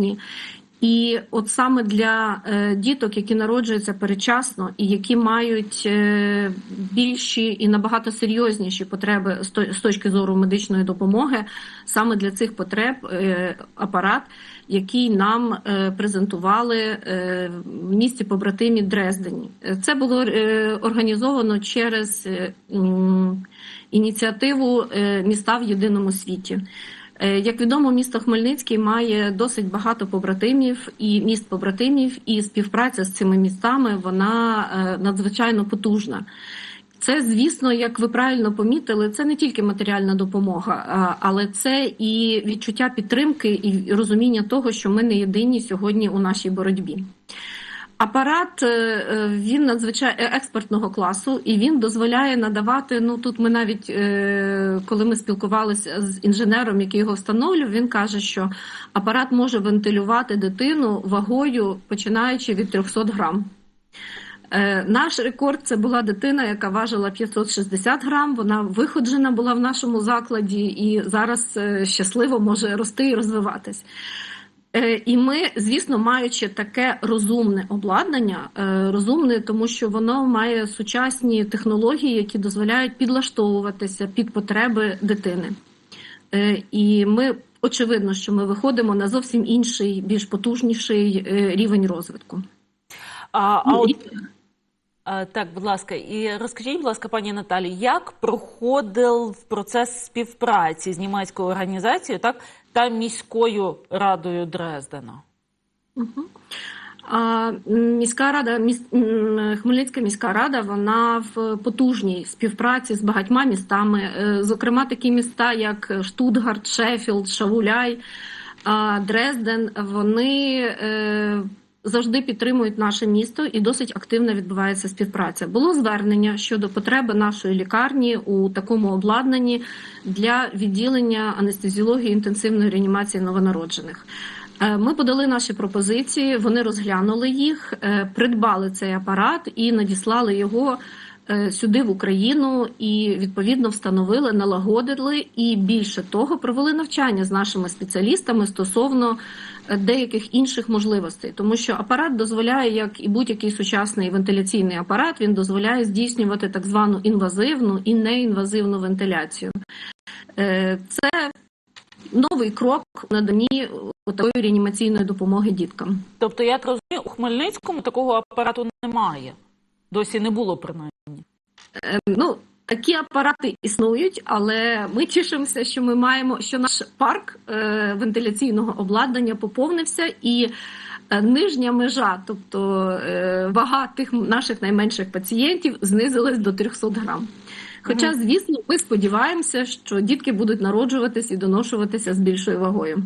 вагітні. І от саме для е, діток, які народжуються передчасно і які мають е, більші і набагато серйозніші потреби з то- з точки зору медичної допомоги, саме для цих потреб е, апарат, який нам презентували в місті побратимі Дрездені. Це було організовано через ініціативу міста в єдиному світі. Е, Як відомо, місто Хмельницький має досить багато побратимів і міст побратимів, і співпраця з цими містами вона е, надзвичайно потужна. Це, звісно, як ви правильно помітили, це не тільки матеріальна допомога, але це і відчуття підтримки і розуміння того, що ми не єдині сьогодні у нашій боротьбі. Апарат е, е, він надзвичайно експертного класу, і він дозволяє надавати. Ну тут ми навіть е, коли ми спілкувалися з інженером, який його встановлював, він каже, що апарат може вентилювати дитину вагою починаючи від 300 грам. Е, Наш рекорд це була дитина, яка важила 560 грам. Вона виходжена була в нашому закладі і зараз е, щасливо може рости і розвиватись. Е, І ми, звісно, маючи таке розумне обладнання, е, розумне, тому що воно має сучасні технології, які дозволяють підлаштовуватися під потреби дитини. Е, І ми очевидно, що ми виходимо на зовсім інший, більш потужніший рівень розвитку. А, а Ну, от Так, будь ласка, і розкажіть, будь ласка, пані Наталі, як проходив процес співпраці з німецькою організацією, так та міською радою Дрездена? Міська рада, Хмельницька міська рада, вона в потужній співпраці з багатьма містами, е, зокрема такі міста, як Штутгарт, Шеффілд, Шавуляй, Дрезден. Вони е, завжди підтримують наше місто і досить активно відбувається співпраця. Було звернення щодо потреби нашої лікарні у такому обладнанні для відділення анестезіології інтенсивної реанімації новонароджених. Е, Ми подали наші пропозиції, вони розглянули їх, е, придбали цей апарат і надіслали його е, сюди в Україну і відповідно встановили, налагодили і більше того провели навчання з нашими спеціалістами стосовно деяких інших можливостей, тому що апарат дозволяє, як і будь-який сучасний вентиляційний апарат, він дозволяє здійснювати так звану інвазивну і неінвазивну вентиляцію. Е, Це новий крок у наданні такої реанімаційної допомоги діткам. Тобто, я розумію, у Хмельницькому такого апарату немає. Досі не було принаймні. Е, Ну, такі апарати існують, але ми тішимося, що ми маємо, що наш парк е, вентиляційного обладнання поповнився і. е, Нижня межа, тобто е, вага тих наших найменших пацієнтів, знизилась до 300 грам. Хоча, звісно, ми сподіваємося, що дітки будуть народжуватись і доношуватися з більшою вагою.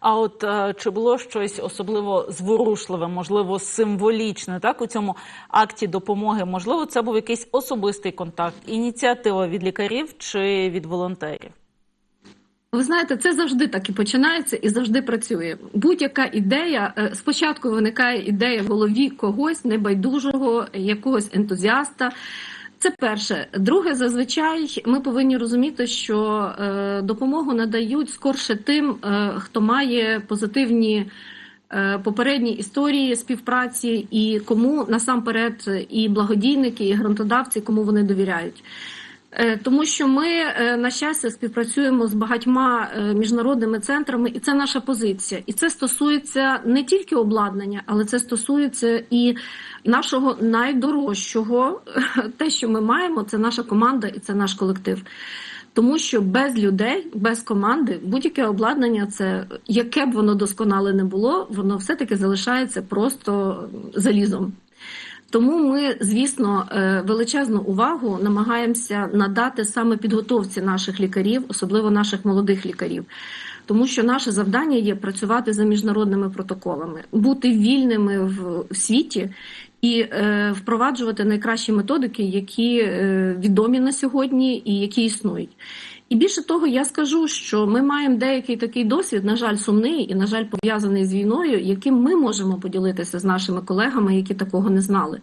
А от е, чи було щось особливо зворушливе, можливо, символічне, так у цьому акті допомоги? Можливо, це був якийсь особистий контакт, ініціатива від лікарів чи від волонтерів? Ви знаєте, це завжди так і починається і завжди працює. Будь-яка ідея е, спочатку виникає ідея в голові когось небайдужого, якогось ентузіаста. Це перше. Друге, зазвичай ми повинні розуміти, що е, допомогу надають скорше тим, е, хто має позитивні. е, Попередні історії співпраці і кому насамперед і благодійники, і грантодавці, кому вони довіряють. Е, Тому що ми, е, на щастя, співпрацюємо з багатьма е, міжнародними центрами, і це наша позиція. І це стосується не тільки обладнання, але це стосується і нашого найдорожчого. Те, що ми маємо, це наша команда і це наш колектив. Тому що без людей, без команди, будь-яке обладнання, це яке б воно досконале не було, воно все-таки залишається просто залізом. Тому ми, звісно, е, величезну увагу намагаємося надати саме підготовці наших лікарів, особливо наших молодих лікарів. Тому що наше завдання є працювати за міжнародними протоколами, бути вільними в світі і е, впроваджувати найкращі методики, які е, відомі на сьогодні і які існують. І більше того, я скажу, що ми маємо деякий такий досвід, на жаль, сумний і, на жаль, пов'язаний з війною, яким ми можемо поділитися з нашими колегами, які такого не знали.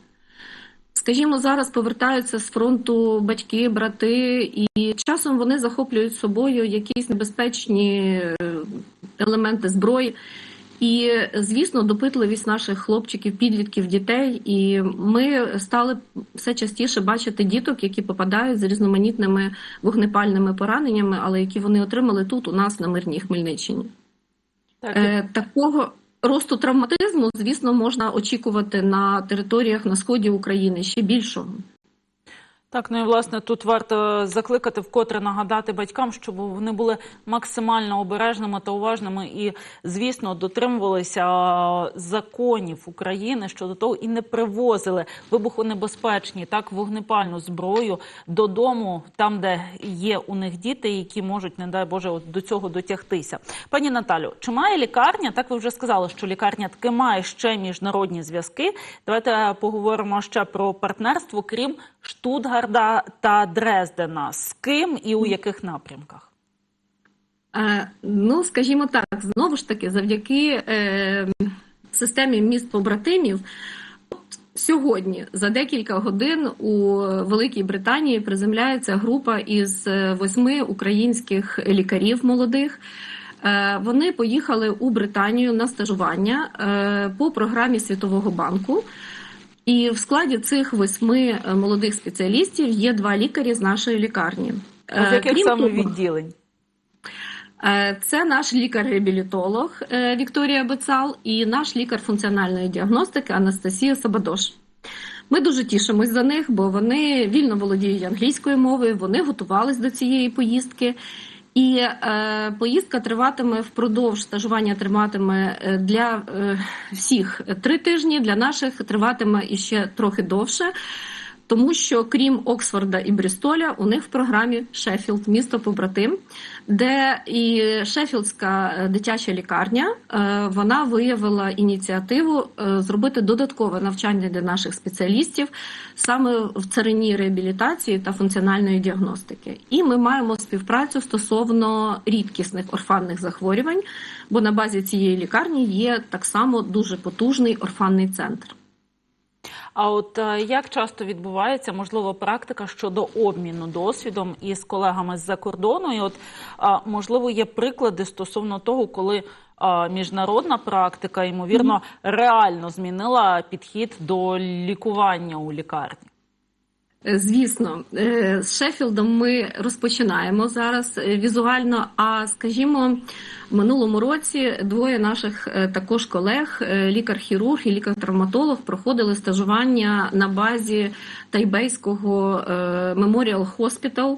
Скажімо, зараз повертаються з фронту батьки, брати, і часом вони захоплюють собою якісь небезпечні е, елементи зброї. І, звісно, допитливість наших хлопчиків, підлітків, дітей. І ми стали все частіше бачити діток, які попадають з різноманітними вогнепальними пораненнями, але які вони отримали тут, у нас на мирній Хмельниччині. Так, Е, такого росту травматизму, звісно, можна очікувати на територіях на сході України ще більшого. Так, ну і власне тут варто закликати вкотре нагадати батькам, щоб вони були максимально обережними та уважними і, звісно, дотримувалися законів України щодо того і не привозили вибухонебезпечні так вогнепальну зброю додому, там де є у них діти, які можуть, не дай Боже, от до цього дотягтися. Пані Наталю, чи має лікарня? Так ви вже сказали, що лікарня таки має ще міжнародні зв'язки. Давайте поговоримо ще про партнерство, крім Штутгарда та Дрездена. З ким і у яких напрямках? Е, Ну, скажімо так, знову ж таки, завдяки е, системі міст побратимів. Сьогодні за декілька годин у Великій Британії приземляється група із е, восьми українських лікарів молодих. Е, Вони поїхали у Британію на стажування по програмі Світового банку. І в складі цих восьми е, молодих спеціалістів є два лікарі з нашої лікарні. З Е, яких крім саме того, відділень? Е, Це наш лікар-реабілітолог е, Вікторія Бецал і наш лікар функціональної діагностики Анастасія Сабадош. Ми дуже тішимось за них, бо вони вільно володіють англійською мовою, вони готувались до цієї поїздки. І е, поїздка триватиме впродовж стажування триватиме е, для е, всіх три тижні, для наших триватиме іще трохи довше. Тому що крім Оксфорда і Брістоля, у них в програмі Шеффілд, місто побратим, де і Шеффілдська е, дитяча лікарня е, вона виявила ініціативу е, зробити додаткове навчання для наших спеціалістів саме в царині реабілітації та функціональної діагностики. І ми маємо співпрацю стосовно рідкісних орфанних захворювань, бо на базі цієї лікарні є так само дуже потужний орфанний центр. А от е, як часто відбувається можливо практика щодо обміну досвідом із колегами з-за кордону? І от можливо є приклади стосовно того, коли міжнародна практика ймовірно реально змінила підхід до лікування у лікарні. Е, Звісно, е, з Шеффілдом ми розпочинаємо зараз е, візуально. А скажімо, в минулому році двоє наших також колег, лікар-хірург і лікар-травматолог, проходили стажування на базі тайбейського Memorial Hospital.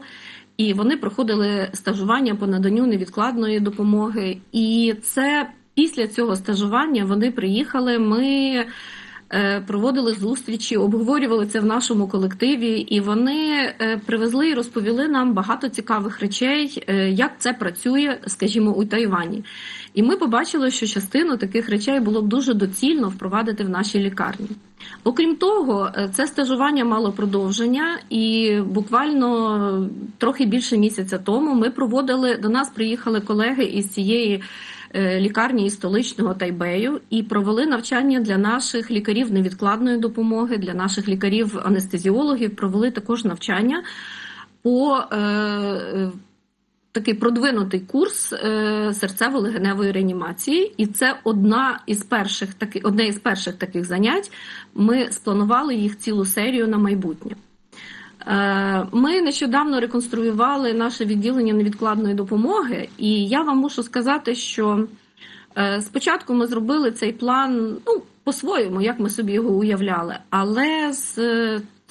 І вони проходили стажування по наданню невідкладної допомоги. І це після цього стажування вони приїхали. Ми проводили зустрічі, обговорювали це в нашому колективі, і вони е, привезли і розповіли нам багато цікавих речей, е, як це працює, скажімо, у Тайвані. І ми побачили, що частину таких речей було б дуже доцільно впровадити в нашій лікарні. Окрім того, е, це стажування мало продовження, і буквально трохи більше місяця тому ми проводили до нас. Приїхали колеги із цієї е, лікарні із столичного Тайбею і провели навчання для наших лікарів невідкладної допомоги, для наших лікарів-анестезіологів. Провели також навчання по е, е, такий продвинутий курс е, серцево-легеневої реанімації, і це одна із перших таки, одне із перших таких занять. Ми спланували їх цілу серію на майбутнє. Е, Ми нещодавно реконструювали наше відділення невідкладної допомоги, і я вам мушу сказати, що е, спочатку ми зробили цей план ну, по-своєму, як ми собі його уявляли, але з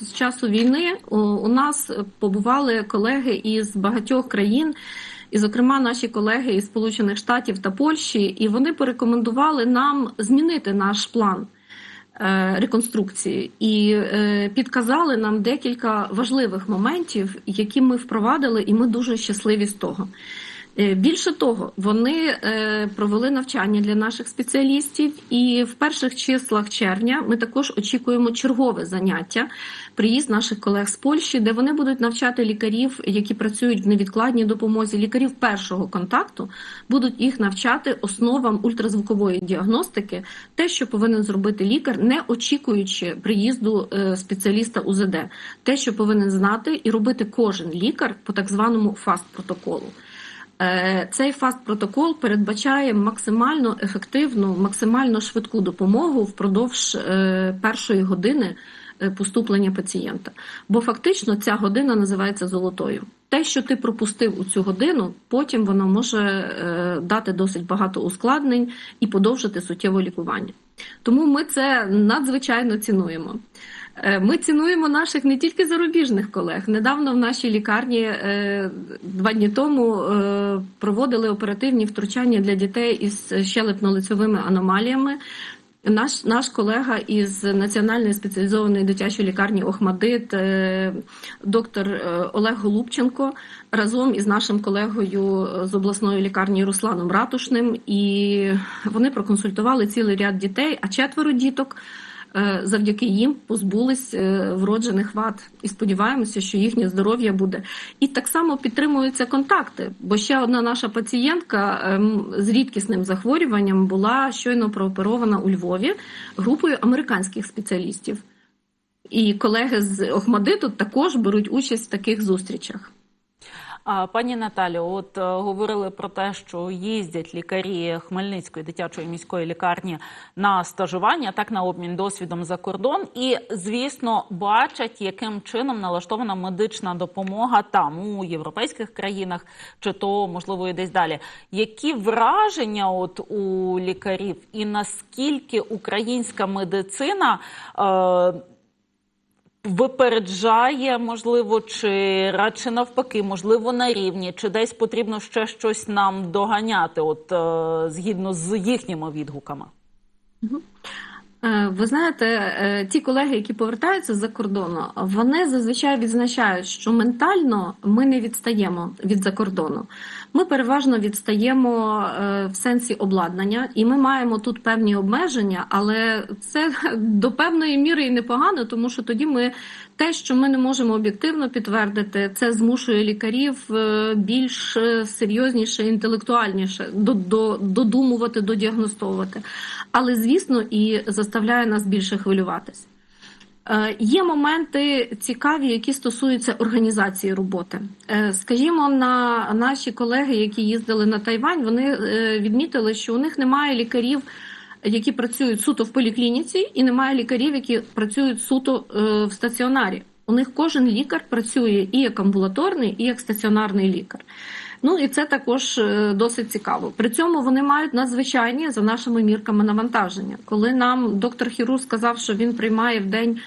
з часу війни у, нас побували колеги із багатьох країн, і, зокрема, наші колеги із Сполучених Штатів та Польщі, і вони порекомендували нам змінити наш план реконструкції і е, підказали нам декілька важливих моментів, які ми впровадили, і ми дуже щасливі з того. Е, Більше того, вони е, провели навчання для наших спеціалістів, і в перших числах червня ми також очікуємо чергове заняття, приїзд наших колег з Польщі, де вони будуть навчати лікарів, які працюють в невідкладній допомозі, лікарів першого контакту, будуть їх навчати основам ультразвукової діагностики, те, що повинен зробити лікар, не очікуючи приїзду е, спеціаліста УЗД, те, що повинен знати і робити кожен лікар по так званому фаст протоколу. Е, Цей фаст-протокол передбачає максимально ефективну, максимально швидку допомогу впродовж е, першої години е, поступлення пацієнта. Бо фактично ця година називається золотою. Те, що ти пропустив у цю годину, потім воно може дати досить багато ускладнень і подовжити суттєво лікування. Тому ми це надзвичайно цінуємо. Е, Ми цінуємо наших не тільки зарубіжних колег. Недавно в нашій лікарні е, два дні тому е, проводили оперативні втручання для дітей із щелепно-лицьовими аномаліями. Наш наш колега із Національної спеціалізованої дитячої лікарні Охмадит, доктор Олег Голубченко, разом із нашим колегою з обласної лікарні Русланом Ратушним, і вони проконсультували цілий ряд дітей, а четверо діток завдяки їм позбулись е, вроджених вад. І сподіваємося, що їхнє здоров'я буде. І так само підтримуються контакти. Бо ще одна наша пацієнтка ем, з рідкісним захворюванням була щойно прооперована у Львові групою американських спеціалістів. І колеги з Охмадиту також беруть участь в таких зустрічах. Пані Наталю, от е, говорили про те, що їздять лікарі Хмельницької дитячої міської лікарні на стажування, так на обмін досвідом за кордон, і звісно бачать, яким чином налаштована медична допомога там у європейських країнах, чи то можливо і десь далі. Які враження от у лікарів, і наскільки українська медицина? Е, випереджає, можливо, чи радше навпаки, можливо, на рівні, чи десь потрібно ще щось нам доганяти, от е, згідно з їхніми відгуками. Е, Ви знаєте, е, ті колеги, які повертаються з-за кордону, вони зазвичай відзначають, що ментально ми не відстаємо від за кордону. Ми переважно відстаємо е, в сенсі обладнання, і ми маємо тут певні обмеження, але це до певної міри і непогано, тому що тоді ми те, що ми не можемо об'єктивно підтвердити, це змушує лікарів е, більш е, серйозніше, інтелектуальніше до- до- додумувати, додіагностовувати. Але, звісно, і заставляє нас більше хвилюватись. Е, Є моменти цікаві, які стосуються організації роботи. Е, Скажімо, на наші колеги, які їздили на Тайвань, вони е, відмітили, що у них немає лікарів, які працюють суто в поліклініці, і немає лікарів, які працюють суто в стаціонарі. У них кожен лікар працює і як амбулаторний, і як стаціонарний лікар. Ну і це також е, досить цікаво. При цьому вони мають надзвичайні за нашими мірками навантаження. Коли нам доктор хірург сказав, що він приймає в день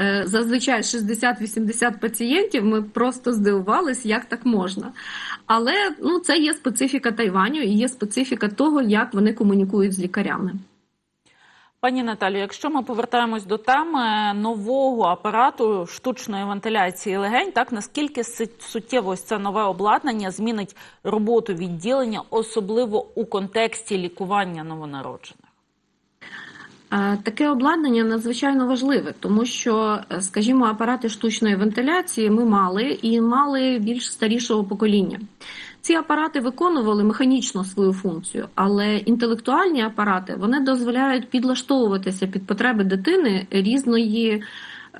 е, зазвичай 60-80 пацієнтів, ми просто здивувались, як так можна. Але ну це є специфіка Тайваню і є специфіка того, як вони комунікують з лікарями. Пані Наталю, якщо ми повертаємось до теми нового апарату штучної вентиляції легень, так наскільки суттєво ось це нове обладнання змінить роботу відділення, особливо у контексті лікування новонароджених? Е, Таке обладнання надзвичайно важливе, тому що, е, скажімо, апарати штучної вентиляції ми мали і мали більш старішого покоління. Ці апарати виконували механічно свою функцію, але інтелектуальні апарати вони дозволяють підлаштовуватися під потреби дитини різної.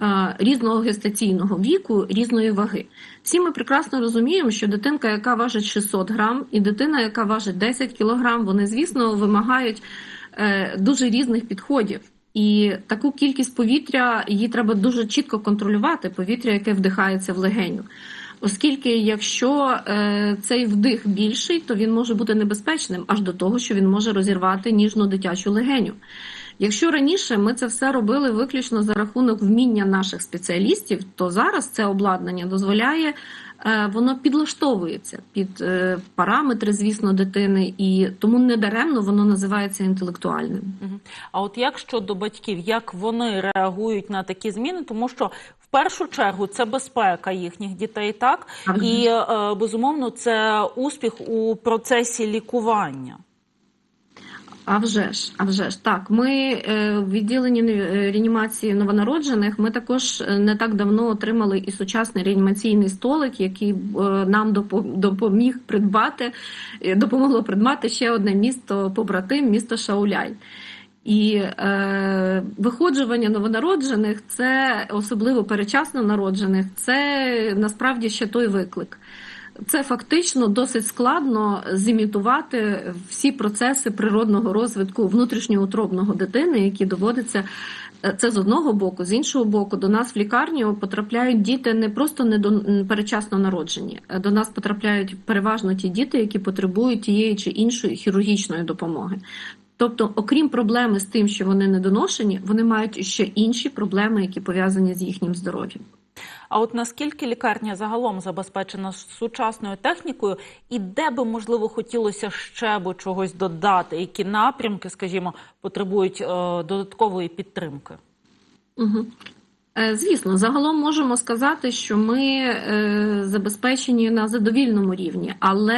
е, Різного гестаційного віку, різної ваги. Всі ми прекрасно розуміємо, що дитинка, яка важить 600 грам, і дитина, яка важить 10 кілограм, вони, звісно, вимагають е, дуже різних підходів. І таку кількість повітря її треба дуже чітко контролювати, повітря, яке вдихається в легеню. Оскільки, якщо е, цей вдих більший, то він може бути небезпечним аж до того, що він може розірвати ніжну дитячу легеню. Якщо раніше ми це все робили виключно за рахунок вміння наших спеціалістів, то зараз це обладнання дозволяє, е, воно підлаштовується під е, параметри, звісно, дитини, і тому недаремно воно називається інтелектуальним. А от як щодо батьків, як вони реагують на такі зміни? Тому що першу чергу це безпека їхніх дітей, так і е, безумовно це успіх у процесі лікування. А вже ж, а вже ж так. Ми е, в відділенні е, реанімації новонароджених. Ми також не так давно отримали і сучасний реанімаційний столик, який нам допоміг придбати, допомогло придбати ще одне місто побратим, місто Шауляй. І е, виходжування новонароджених, це особливо перечасно народжених, це насправді ще той виклик. це фактично досить складно зімітувати всі процеси природного розвитку внутрішньоутробного дитини, які доводиться. е, Це з одного боку, з іншого боку, до нас в лікарню потрапляють діти не просто не перечасно народжені. Е, До нас потрапляють переважно ті діти, які потребують тієї чи іншої хірургічної допомоги. Тобто, окрім проблеми з тим, що вони недоношені, вони мають ще інші проблеми, які пов'язані з їхнім здоров'ям. А от наскільки лікарня загалом забезпечена сучасною технікою, і де би можливо хотілося ще би чогось додати, які напрямки, скажімо, потребують е, додаткової підтримки? Угу. Звісно, загалом можемо сказати, що ми е, забезпечені на задовільному рівні, але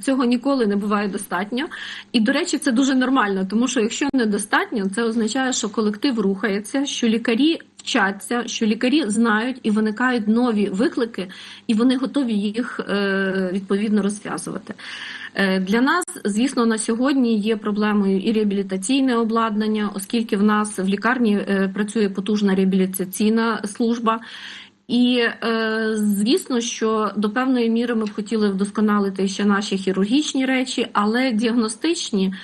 цього ніколи не буває достатньо. І, до речі, це дуже нормально, тому що якщо недостатньо, це означає, що колектив рухається, що лікарі вчаться, що лікарі знають і виникають нові виклики, і вони готові їх е, відповідно розв'язувати. Е, Для нас, звісно, на сьогодні є проблемою і реабілітаційне обладнання, оскільки в нас в лікарні е, працює потужна реабілітаційна служба. І звісно, що до певної міри ми б хотіли вдосконалити ще наші хірургічні речі, але діагностичні,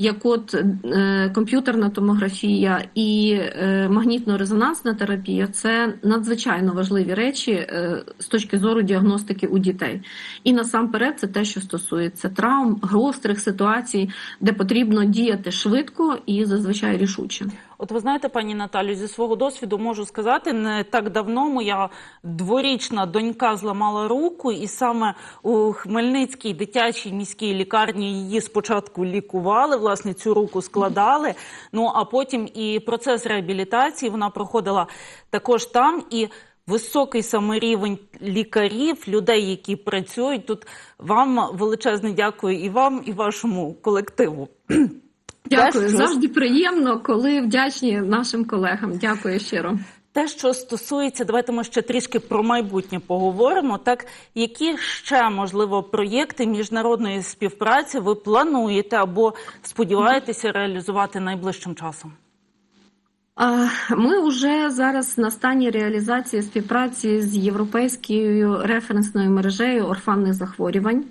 як от е, комп'ютерна томографія і е, магнітно-резонансна терапія, це надзвичайно важливі речі е, з точки зору діагностики у дітей. І насамперед це те, що стосується травм, гострих ситуацій, де потрібно діяти швидко і зазвичай рішуче. От ви знаєте, пані Наталю, зі свого досвіду можу сказати, не так давно моя дворічна донька зламала руку, і саме у Хмельницькій дитячій міській лікарні її спочатку лікували, власне, цю руку складали. Ну а потім і процес реабілітації вона проходила також там і. Високий саме рівень лікарів, людей, які працюють тут. Вам величезне дякую і вам, і вашому колективу. Дякую, завжди приємно, коли вдячні нашим колегам. Дякую щиро. Те, що стосується, давайте ми ще трішки про майбутнє поговоримо. Так, які ще можливо проєкти міжнародної співпраці ви плануєте або сподіваєтеся реалізувати найближчим часом? Ми вже зараз на стані реалізації співпраці з європейською референсною мережею орфанних захворювань.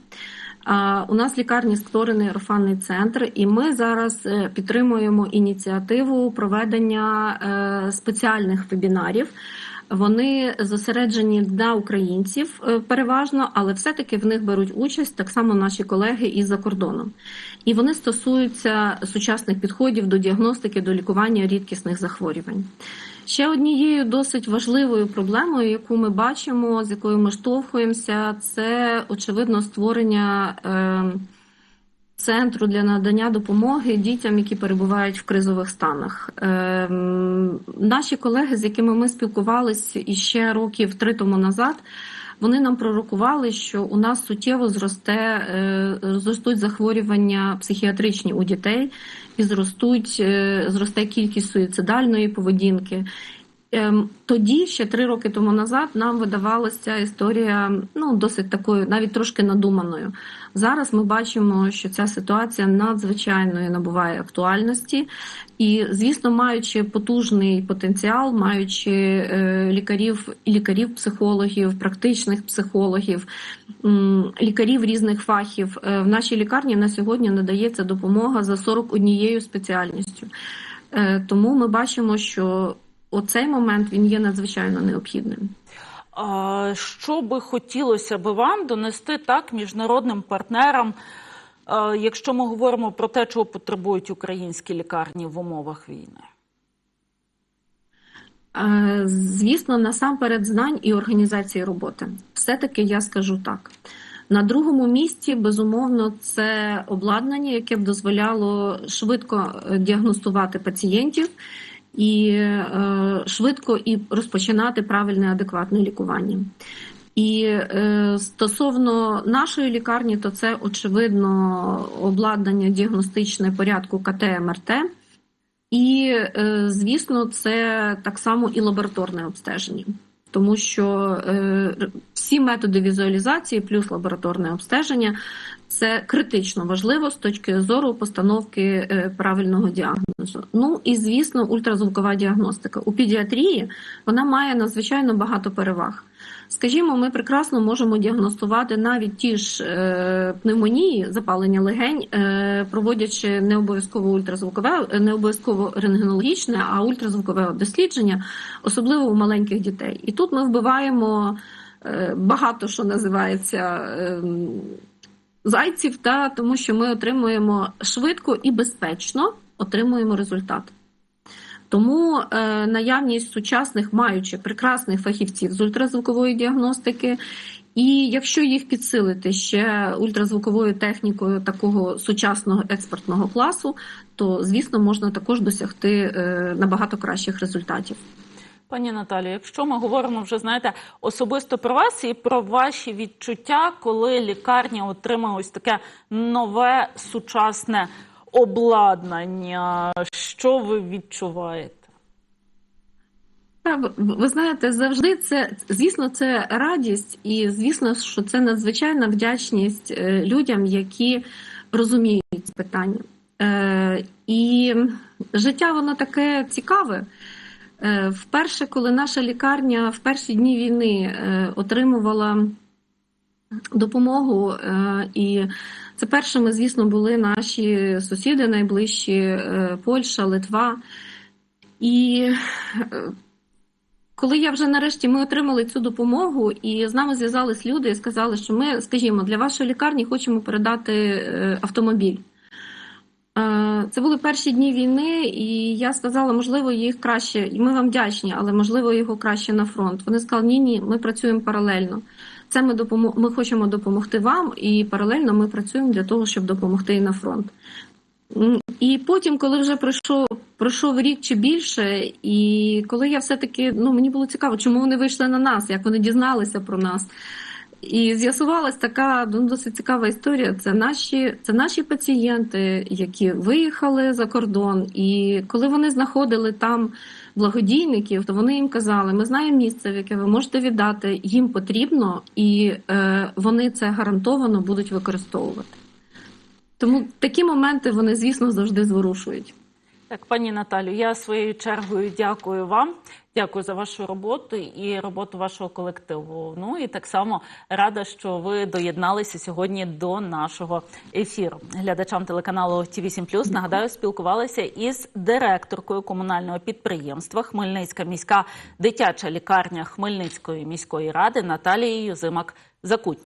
У нас лікарні створений орфанний центр, і ми зараз е, підтримуємо ініціативу проведення е, спеціальних вебінарів. Вони зосереджені для українців е, переважно, але все-таки в них беруть участь так само наші колеги із-за кордону. І вони стосуються сучасних підходів до діагностики, до лікування рідкісних захворювань. Ще однією досить важливою проблемою, яку ми бачимо, з якою ми штовхуємося, це очевидно створення. Е, Центру для надання допомоги дітям, які перебувають в кризових станах. Ем, наші колеги, з якими ми спілкувалися іще років три тому назад, вони нам пророкували, що у нас суттєво зросте е, зростуть захворювання психіатричні у дітей і зростуть, е, зросте кількість суїцидальної поведінки. Ем, Тоді, ще три роки тому назад, нам видавалася історія ну досить такою, навіть трошки надуманою. Зараз ми бачимо, що ця ситуація надзвичайно набуває актуальності, і, звісно, маючи потужний потенціал, маючи е, лікарів, лікарів, психологів, практичних психологів, лікарів різних фахів, е, в нашій лікарні на сьогодні надається допомога за 41 спеціальністю. Е, Тому ми бачимо, що оцей момент він є надзвичайно необхідним. А, Що би хотілося би вам донести так міжнародним партнерам, якщо ми говоримо про те, чого потребують українські лікарні в умовах війни? Звісно, насамперед знань і організації роботи. Все-таки я скажу так. На другому місці, безумовно, це обладнання, яке б дозволяло швидко е, діагностувати пацієнтів і е, швидко і розпочинати правильне адекватне лікування. І е, стосовно нашої лікарні, то це очевидно обладнання діагностичне порядку КТ МРТ. І, е, звісно, це так само і лабораторне обстеження, тому що всі методи візуалізації плюс лабораторне обстеження це критично важливо з точки зору постановки е, правильного діагнозу. Ну і звісно, ультразвукова діагностика у педіатрії вона має надзвичайно багато переваг. Скажімо, ми прекрасно можемо діагностувати навіть ті ж е, пневмонії, запалення легень, е, проводячи не обов'язково ультразвукове, не обов'язково рентгенологічне, а ультразвукове дослідження, особливо у маленьких дітей. І тут ми вбиваємо е, багато що називається. Е, Зайців, та тому що ми отримуємо швидко і безпечно отримуємо результат. Тому е, наявність сучасних, маючи прекрасних фахівців з ультразвукової діагностики, і якщо їх підсилити ще ультразвуковою технікою такого сучасного експертного класу, то звісно можна також досягти е, набагато кращих результатів. Пані Наталію, якщо ми говоримо вже знаєте особисто про вас і про ваші відчуття, коли лікарня отримає ось таке нове сучасне обладнання, що ви відчуваєте? Ви- Ви знаєте, завжди це звісно, це радість, і звісно, що це надзвичайна вдячність е, людям, які розуміють питання. Е, І життя воно таке цікаве. Е, Вперше, коли наша лікарня в перші дні війни е, отримувала допомогу, е, і це першими, звісно, були наші сусіди найближчі Польща, Литва. І коли я вже нарешті ми отримали цю допомогу, і з нами зв'язались люди і сказали, що ми, скажімо, для вашої лікарні хочемо передати автомобіль. Е, Це були перші дні війни, і я сказала, можливо, їх краще, і ми вам вдячні, але можливо його краще на фронт. Вони сказали, ні, ні, ми працюємо паралельно. Це ми допомо... ми хочемо допомогти вам, і паралельно ми працюємо для того, щоб допомогти і на фронт. І потім, коли вже пройшов пройшов рік чи більше, і коли я все-таки ну мені було цікаво, чому вони вийшли на нас, як вони дізналися про нас. І з'ясувалась така ну, досить цікава історія. Це наші, це наші пацієнти, які виїхали за кордон, і коли вони знаходили там благодійників, то вони їм казали: ми знаємо місце, в яке ви можете віддати, їм потрібно, і е, вони це гарантовано будуть використовувати. Тому такі моменти вони, звісно, завжди зворушують. Так, пані Наталю, я своєю чергою дякую вам. Дякую за вашу роботу і роботу вашого колективу. Ну і так само рада, що ви доєдналися сьогодні до нашого ефіру. Глядачам телеканалу ТІВІ 7 нагадаю, спілкувалися із директоркою комунального підприємства Хмельницька міська дитяча лікарня Хмельницької міської ради Наталією Зимак Закуть.